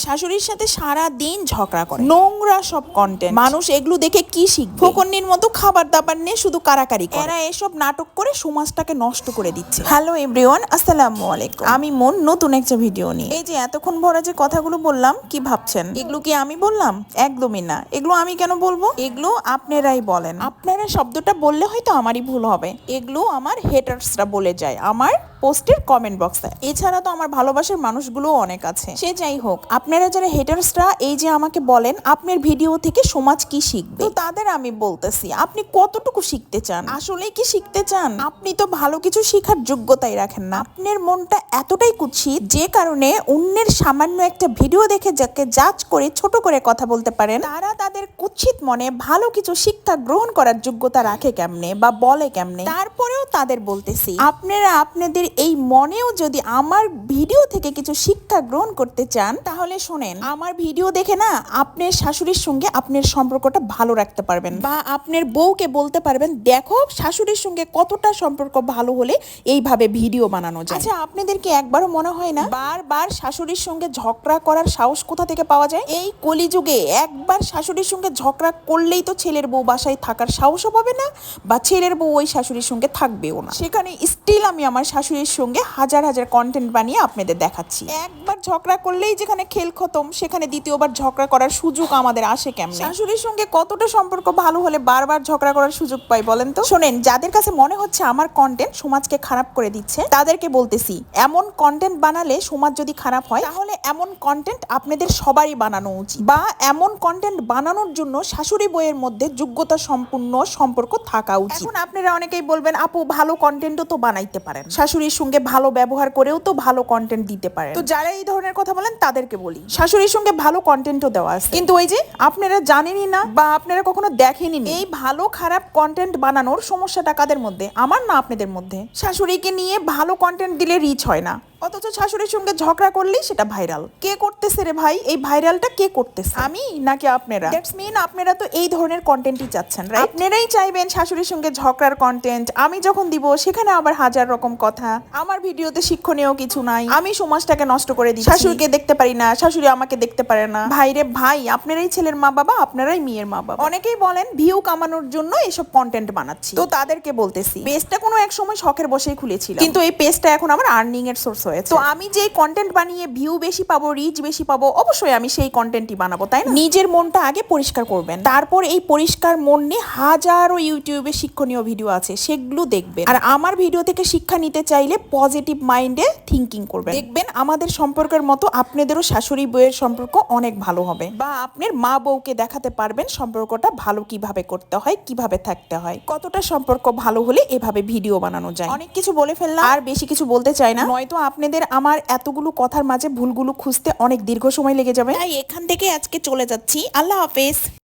শাশুড়ির সাথে সারা দিন ঝগড়া করে। নোংরা সব কন্টেন্ট মানুষ এগুলো দেখে কি শিখবে? ফোকন্নির মতো খাবার দাবার নিয়ে শুধু কারাকারি করে। এরা এসব নাটক করে সমাজটাকে নষ্ট করে দিচ্ছে। হ্যালো এভরিওয়ান আসসালামু আলাইকুম। আমি মন নতুন একটা ভিডিও নিয়ে। এই যে এতক্ষণ ভরা যে কথাগুলো বললাম কি ভাবছেন? এগুলো কি আমি বললাম? একদমই না। এগুলো আমি কেন বলব? এগুলো আপনারাই বলেন। আপনারা শব্দটা বললে হয়তো আমারই ভুল হবে। এগুলো আমার হেটার্সরা বলে যায়। আমার পোস্টের কমেন্ট বক্সে এছাড়া তো আমার ভালোবাসার মানুষগুলোও অনেক আছে। সে যাই হোক, আপনারা যারা হেটার্সরা এই যে আমাকে বলেন, আপনার ভিডিও থেকে সমাজ কি শিখবে? তো তাদের আমি বলতেছি, আপনি কতটুকু শিখতে চান? আসলে কি শিখতে চান? আপনি তো ভালো কিছু শেখার যোগ্যতাই রাখেন না। আপনার মনটা এতটাই কুৎসিত, যে কারণে অন্যের সামান্য একটা ভিডিও দেখে যাকে জাজ করে ছোট করে কথা বলতে পারেন, তারা তাদের কুৎসিত মনে ভালো কিছু শিক্ষা গ্রহণ করার যোগ্যতা রাখে কেমনে বা বলে কেমনে? তারপরেও তাদের বলতেছি, আপনারা আপনাদের এই মনেও যদি আমার ভিডিও থেকে কিছু শিক্ষা গ্রহণ করতে চান, তাহলে শোনেন, আমার ভিডিও দেখে না আপনার শাশুড়ির সঙ্গে আপনার সম্পর্কটা ভালো রাখতে পারবেন বা আপনার বউকে বলতে পারবেন, দেখো, শাশুড়ির সঙ্গে কতটা সম্পর্ক ভালো হলে এইভাবে ভিডিও বানানো যায়। আচ্ছা আপনাদের কি একবারও মনে হয় না, বারবার শাশুড়ির সঙ্গে ঝগড়া করার সাহস কোথা থেকে পাওয়া যায়? এই কলিযুগে একবার শাশুড়ির সঙ্গে ঝগড়া করলেই তো ছেলের বউ বাসায় থাকার সাহসও পাবে না, বা ছেলের বউ ওই শাশুড়ির সঙ্গে থাকবেও না। সেখানে স্টিল আমি আমার শাশুড়ির সঙ্গে হাজার হাজার কন্টেন্ট বানিয়ে আপনাদের দেখাচ্ছি। একবার ঝগড়া করলেই যেখানে খেল খতম সেখানে দ্বিতীয়বার ঝগড়া করার সুযোগ আমাদের আসে কেমন? শাশুড়ির সঙ্গে কতটা সম্পর্ক ভালো হলে বারবার ঝগড়া করার সুযোগ পাই বলেন তো? শোনেন যাদের কাছে মনে হচ্ছে আমার কন্টেন্ট সমাজকে খারাপ করে দিচ্ছে তাদেরকে বলতেছি এমন কন্টেন্ট বানালে সমাজ যদি খারাপ হয় তাহলে এমন কন্টেন্ট আপনাদের সবারই বানানো উচিত। বা এমন কন্টেন্ট বানানোর জন্য শাশুড়ি বইয়ের মধ্যে যোগ্যতা সম্পূর্ণ সম্পর্ক থাকা উচিত। এখন আপনারা অনেকেই বলবেন আপু ভালো কন্টেন্টও তো বানাইতে পারেন। শাশুড়ির সঙ্গে ভালো ব্যবহার করেও তো ভালো কন্টেন্ট দিতে পারে তো যারা এই ধরনের কথা বলেন, তাদেরকে বলি, শাশুড়ির সঙ্গে ভালো কন্টেন্টও দেওয়া আছে। কিন্তু ওই যে আপনারা জানেনই না বা আপনারা কখনো দেখেনি এই ভালো খারাপ কন্টেন্ট বানানোর সমস্যাটা কাদের মধ্যে? আমার না আপনাদের মধ্যে? শাশুড়িকে নিয়ে ভালো কন্টেন্ট দিলে রিচ হয় না। অথচ শাশুড়ির সঙ্গে ঝগড়া করলেই সেটা ভাইরাল। কে করতেছে রে ভাই? এই ভাইরালটা কে করতেছে? আমি নাকি আপনারা? দ্যাটস মিন আপনারা তো এই ধরনের কন্টেন্টই চাচ্ছেন রাইট আপনারাই চাইবেন শাশুড়ির সঙ্গে ঝগড়ার কন্টেন্ট আমি যখন দিব, সেখানে আবার হাজার রকম কথা। আমার ভিডিওতে শিক্ষণীয় কিছু নাই। আমি সমাজটাকে নষ্ট করে দিই শাশুড়িকে দেখতে পারি না, শাশুড়ি আমাকে দেখতে পারে না। ভাই রে ভাই, আপনারাই ছেলের মা বাবা আপনারাই মেয়ের মা বাবা অনেকেই বলেন, ভিউ কামানোর জন্য এসব কন্টেন্ট বানাচ্ছি। তো তাদেরকে বলতেছি পেজটা কোনো এক সময় শখের বসেই খুলেছিল। কিন্তু এই পেজটা এখন আমার আর্নিং এর সোর্স হয়েছে। তো আমি যেই কন্টেন্ট বানিয়ে ভিউ বেশি পাবো রিচ বেশি পাবো অবশ্যই আমি সেই কন্টেন্টই বানাবো তাই না? নিজের মনটা আগে পরিষ্কার করবেন। তারপর এই পরিষ্কার মন নিয়ে হাজারো ইউটিউবে শিক্ষণীয় ভিডিও আছে সেগুলো দেখবেন। আর আমার ভিডিও থেকে শিক্ষা নিতে চাইলে পজিটিভ মাইন্ডে থিঙ্কিং করবেন। দেখবেন আমাদের সম্পর্কের মতো আপনাদেরও শাশুড়ি বইয়ের সম্পর্ক অনেক ভালো হবে। বা আপনার মা বউকে দেখাতে পারবেন সম্পর্কটা ভালো কীভাবে করতে হয় কীভাবে থাকতে হয়। কতটা সম্পর্ক ভালো হলে এভাবে ভিডিও বানানো যায়। অনেক কিছু বলে ফেললাম। আর বেশি কিছু বলতে চাই না। নয়তো আপনাদের আমার এতগুলো কথার মাঝে ভুলগুলো খুঁজতে অনেক দীর্ঘ সময় লেগে যাবে। তাই এখান থেকে আজকে চলে যাচ্ছি। আল্লাহ হাফেজ।